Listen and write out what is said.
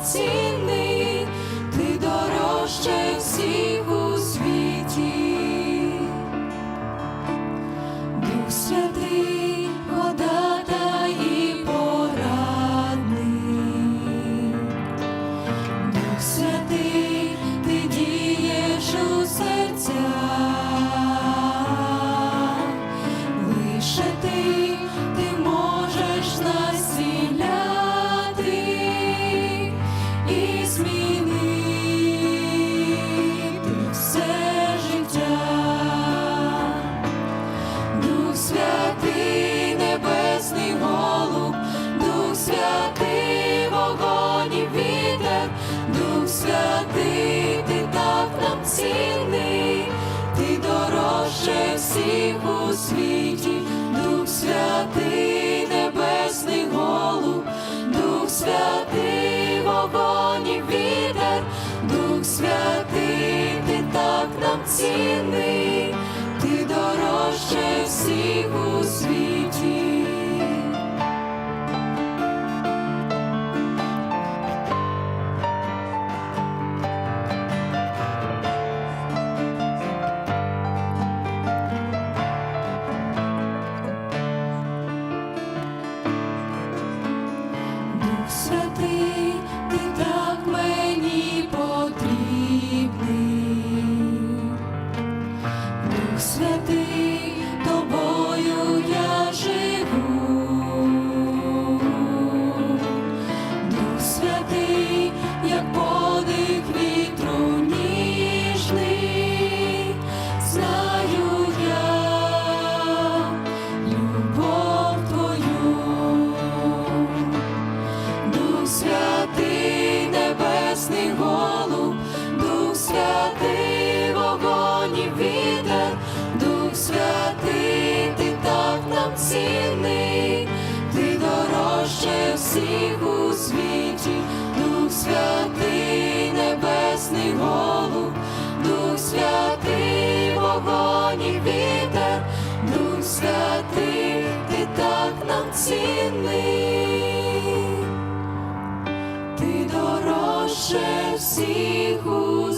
I'd. Всіх у світі, Дух святий, небесний голуб, Дух святий, вогонь і вітер, Дух святий, ти так нам цінний, ти дорожче всіх у світі. Ти дорожче всіх у світі, Дух святий, небесний голуб, Дух святий, вогонь вітер, Дух святий, ти так нам цінний. Ти дорожче всіх у